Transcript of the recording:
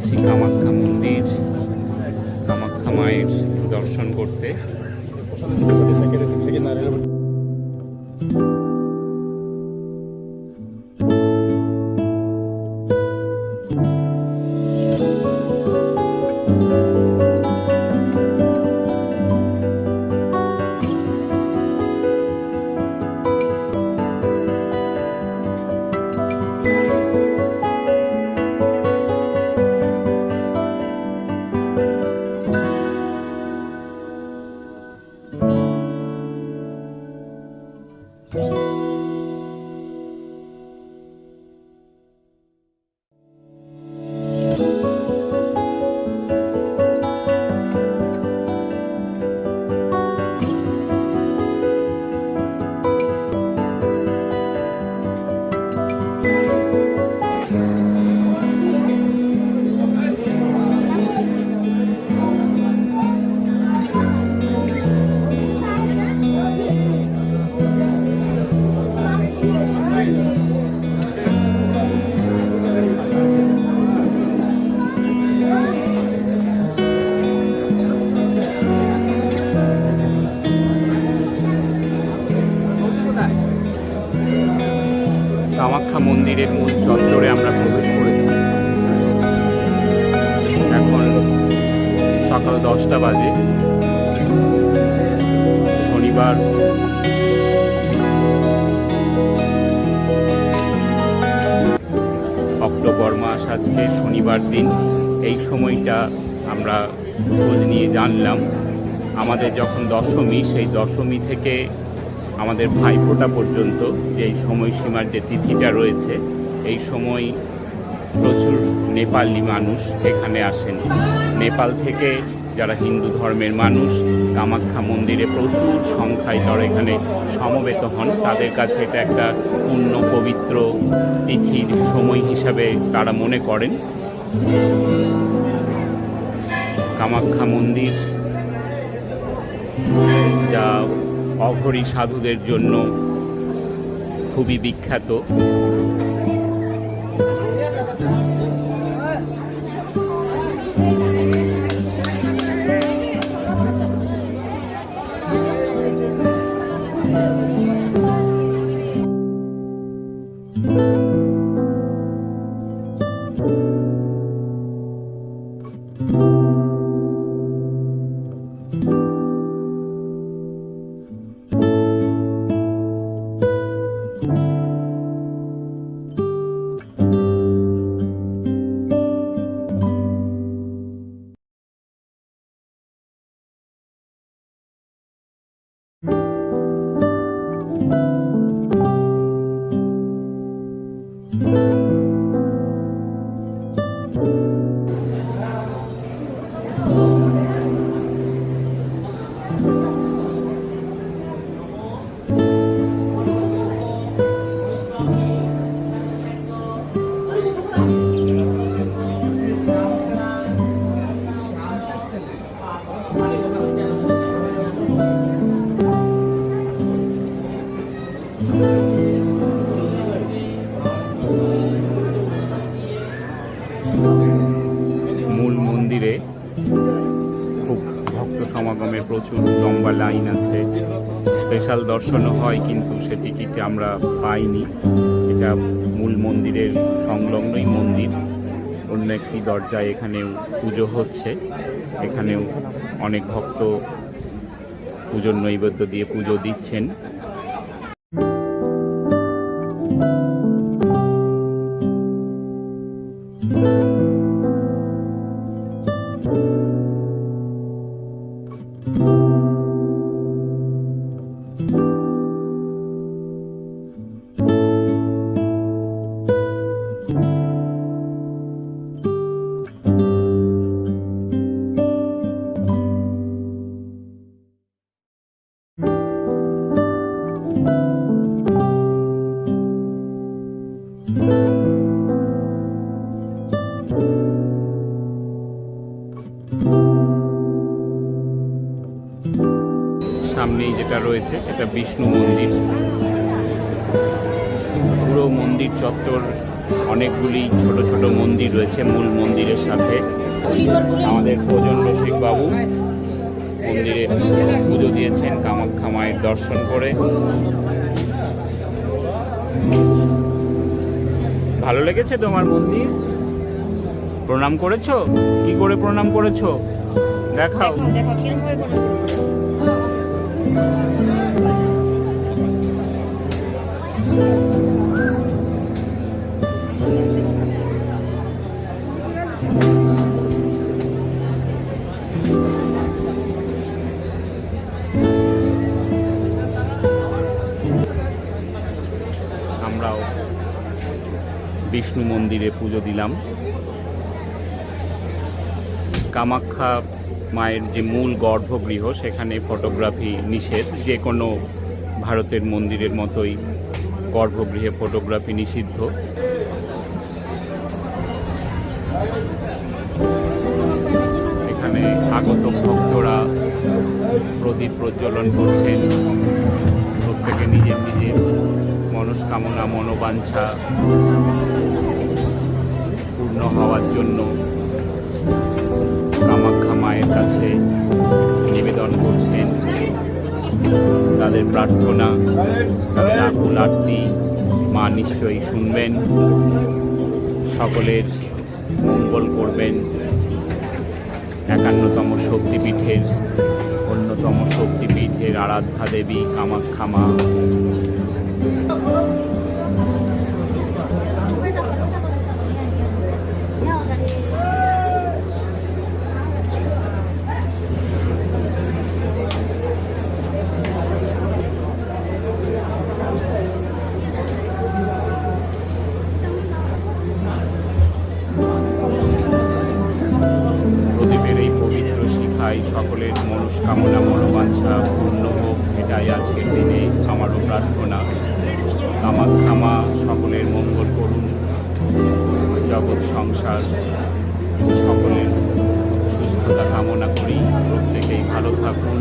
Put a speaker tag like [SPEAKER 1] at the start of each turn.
[SPEAKER 1] যাচ্ছি কামাখ্যা মন্দির কামাখ্যা মায়ের দর্শন করতে। কামাখ্যা মন্দিরের মূল চত্বরে আমরা প্রবেশ করেছি। এখন সকাল দশটা বাজে। শনিবার। অক্টোবর মাস আজকে শনিবার দিন। এই সময়টা আমরা খোঁজ নিয়ে জানলাম। আমাদের যখন দশমী, সেই দশমী থেকে আমাদের ভাইফোঁটা পর্যন্ত যে এই সময়সীমার যে তিথিটা রয়েছে, এই সময় প্রচুর নেপালি মানুষ এখানে আসেন। নেপাল থেকে যারা হিন্দু ধর্মের মানুষ, কামাখ্যা মন্দিরে প্রচুর সংখ্যায় তারা এখানে সমবেত হন। তাদের কাছে এটা একটা পূর্ণ পবিত্র তিথির সময় হিসাবে তারা মনে করেন। কামাখ্যা মন্দির যা অঘরী সাধুদের জন্য খুবই বিখ্যাত। মূল স্পেশাল দর্শনও হয়, কিন্তু সে টিকিট আমরা পাইনি। এটা মূল মন্দিরের সংলগ্নই মন্দির। অন্য একটি দরজায় এখানেও পুজো হচ্ছে। এখানেও অনেক ভক্ত পুজোর নৈবেদ্য দিয়ে পুজো দিচ্ছেন। Thank you. যেটা রয়েছে, সেটা বিষ্ণু মন্দির। পুরো মন্দির চত্বর অনেকগুলি ছোট ছোট মন্দির রয়েছে মূল মন্দিরের সাথে। আমাদের ভোজন রসিক বাবু মন্দিরে পুজো দিয়েছেন কামাখ্যা মায়ের দর্শন করে। ভালো লেগেছে তোমার মন্দির? প্রণাম করেছ? কি করে প্রণাম করেছ? দেখাও। আমরাও বিষ্ণু মন্দিরে পুজো দিলাম। কামাখ্যা মায়ের যে মূল গর্ভগৃহ, সেখানে ফটোগ্রাফি নিষেধ। যে কোনো ভারতের মন্দিরের মতোই গর্ভগৃহে ফটোগ্রাফি নিষিদ্ধ। এখানে আগত ভক্তরা প্রদীপ প্রজ্বলন করছেন। প্রত্যেকে নিজের নিজের মনস্কামনা, মনোবাঞ্ছা পূর্ণ হওয়ার জন্য মায়ের কাছে নিবেদন করছেন। তাদের প্রার্থনা, তাদের আকুল আরতি, মা নিশ্চয়ই শুনবেন, সকলের মঙ্গল করবেন। একান্নতম শক্তিপীঠের, অন্যতম শক্তিপীঠের আরাধ্যা দেবী কামাখ্যা মা মনোবাঞ্ছা পূর্ণ হোক, এটাই আজকের দিনে আমারও প্রার্থনা। আমার থামা সকলের মঙ্গল করুন। জগৎ সংসার সকলের সুস্থতা কামনা করি। প্রত্যেকেই ভালো থাকুন।